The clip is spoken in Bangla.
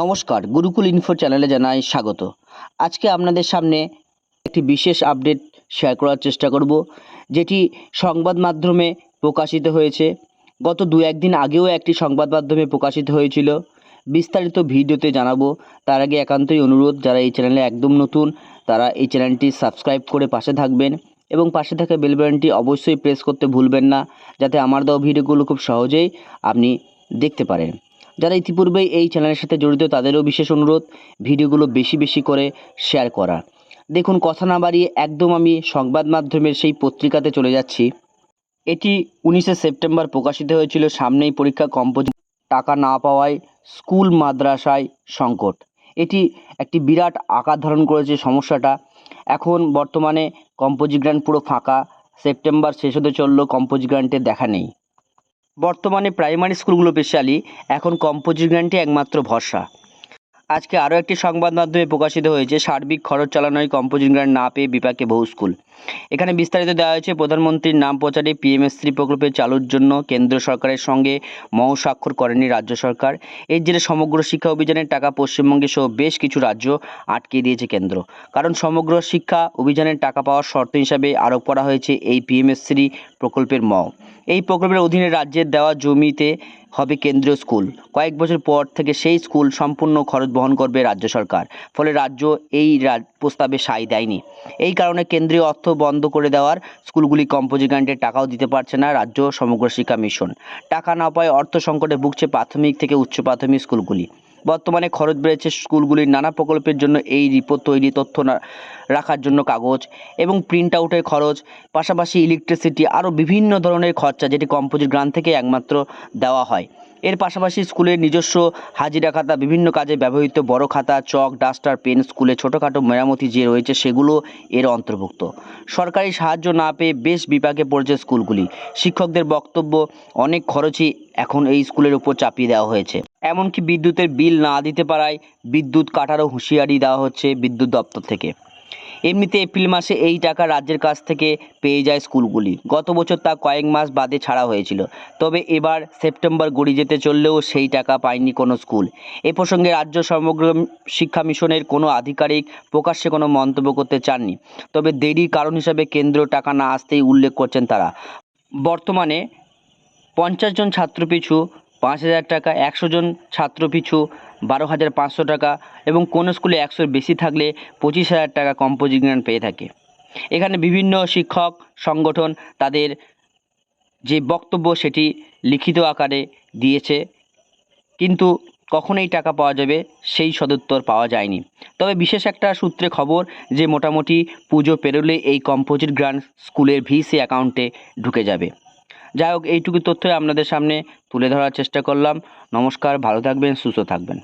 নমস্কার, গুরুকুল ইনফো চ্যানেলে জানাই স্বাগত। আজকে আপনাদের সামনে একটি বিশেষ আপডেট শেয়ার করার চেষ্টা করব, যেটি সংবাদ মাধ্যমে প্রকাশিত হয়েছে। গত দু একদিন আগেও একটি সংবাদ মাধ্যমে প্রকাশিত হয়েছিল। বিস্তারিত ভিডিওতে জানাব। তার আগে একান্তই অনুরোধ, যারা এই চ্যানেলে একদম নতুন, তারা এই চ্যানেলটি সাবস্ক্রাইব করে পাশে থাকবেন এবং পাশে থাকা বেল অবশ্যই প্রেস করতে ভুলবেন না, যাতে আমার দেওয়া ভিডিওগুলো খুব সহজেই আপনি দেখতে পারেন। যারা ইতিপূর্বেই এই চ্যানেলের সাথে জড়িত তাদেরও বিশেষ অনুরোধ, ভিডিওগুলো বেশি বেশি করে শেয়ার করা। দেখুন, কথা না বাড়িয়ে একদম আমি সংবাদ মাধ্যমের সেই পত্রিকাতে চলে যাচ্ছি। এটি উনিশে সেপ্টেম্বর প্রকাশিত হয়েছিল, সামনেই পরীক্ষা কম্পোজ, টাকা না পাওয়ায় স্কুল, মাদ্রাসায় সংকট। এটি একটি বিরাট আকার ধারণ করেছে সমস্যাটা। এখন বর্তমানে কম্পোজি গ্রান্ট পুরো ফাঁকা। সেপ্টেম্বর শেষ হতে চলল কম্পোজি গ্রান্টের দেখা নেই। বর্তমানে প্রাইমারি স্কুলগুলো স্পেশালি এখন কম্পোজিট গ্রান্টই একমাত্র ভরসা। আজকে আরও একটি সংবাদ মাধ্যমে প্রকাশিত হয়েছে, সার্বিক খরচ চালানোয় কম্পোজিট গ্রান্ট না পেয়ে বিপাকে বহু স্কুল। এখানে বিস্তারিত দেওয়া হয়েছে, প্রধানমন্ত্রীর নাম প্রচারে পিএমএসসি প্রকল্পে চালুর জন্য কেন্দ্র সরকারের সঙ্গে মৌ স্বাক্ষর করেনি রাজ্য সরকার। এর জেরে সমগ্র শিক্ষা অভিযানের টাকা পশ্চিমবঙ্গে সহ বেশ কিছু রাজ্য আটকে দিয়েছে কেন্দ্র। কারণ সমগ্র শিক্ষা অভিযানের টাকা পাওয়ার শর্ত হিসাবে আরোপ করা হয়েছে এই পিএমএসসি প্রকল্পের মও এই প্রকল্পের অধীনে রাজ্যের দেওয়া জমিতে হবে কেন্দ্রীয় স্কুল। কয়েক বছর পর থেকে সেই স্কুল সম্পূর্ণ খরচ বহন করবে রাজ্য সরকার। ফলে রাজ্য এই প্রস্তাবে সায় দেয়নি। এই কারণে কেন্দ্রীয় অর্থ বন্ধ করে দেওয়ার স্কুলগুলি কম্পোজি গ্রান্টের টাকাও দিতে পারছে না রাজ্য সমগ্র শিক্ষা মিশন। টাকা না পায় অর্থ সংকটে ভুগছে প্রাথমিক থেকে উচ্চ প্রাথমিক স্কুলগুলি। বর্তমানে খরচ বেড়েছে স্কুলগুলির নানা প্রকল্পের জন্য এই রিপোর্ট তৈরি তথ্য রাখার জন্য কাগজ এবং প্রিন্ট আউটের খরচ, পাশাপাশি ইলেকট্রিসিটি আরও বিভিন্ন ধরনের খরচা যেটি কম্পোজিট গ্রান্ট থেকে একমাত্র দেওয়া হয়। এর পাশাপাশি স্কুলের নিজস্ব হাজিরা খাতা, বিভিন্ন কাজে ব্যবহৃত বড় খাতা, চক, ডাস্টার, পেন, স্কুলে ছোটোখাটো মেরামতি যে রয়েছে সেগুলো এর অন্তর্ভুক্ত। সরকারি সাহায্য না পেয়ে বেশ বিপাকে পড়েছে স্কুলগুলি। শিক্ষকদের বক্তব্য অনেক খরচই এখন এই স্কুলের উপর চাপিয়ে দেওয়া হয়েছে। এমনকি বিদ্যুতের বিল না দিতে পারায় বিদ্যুৎ কাটারও হুঁশিয়ারি দেওয়া হচ্ছে বিদ্যুৎ দপ্তর থেকে। এমনিতে এপ্রিল মাসে এই টাকা রাজ্যের কাছ থেকে পেয়ে যায় স্কুলগুলি। গত বছর তা কয়েক মাস বাদে ছাড়া হয়েছিল। তবে এবার সেপ্টেম্বর গড়িয়ে যেতে চললেও সেই টাকা পায়নি কোনো স্কুল। এ প্রসঙ্গে রাজ্য সমগ্র শিক্ষা মিশনের কোনো আধিকারিক প্রকাশ্যে কোনো মন্তব্য করতে চাননি। তবে দেরির কারণ হিসাবে কেন্দ্র টাকা না আসতেই উল্লেখ করছেন তারা। বর্তমানে পঞ্চাশ জন ছাত্রপিছু পাঁচ হাজার টাকা, একশো জন ছাত্র পিছু, বারো হাজার পাঁচশো টাকা এবং কোনো স্কুলে একশোর বেশি থাকলে পঁচিশ হাজার টাকা কম্পোজিট গ্রান্ট পেয়ে থাকে। এখানে বিভিন্ন শিক্ষক, সংগঠন তাদের যে বক্তব্য সেটি লিখিত আকারে দিয়েছে, কিন্তু কখন এই টাকা পাওয়া যাবে সেই সদুত্তর পাওয়া যায়নি। তবে বিশেষ একটা সূত্রে খবর যে মোটামুটি পুজো পেরোলে এই কম্পোজিট গ্রান্ট স্কুলের ভিসি অ্যাকাউন্টে ঢুকে যাবে। যাই হোক, এইটুকু তথ্যই আপনাদের সামনে তুলে ধরার চেষ্টা করলাম। নমস্কার, ভালো থাকবেন, সুস্থ থাকবেন।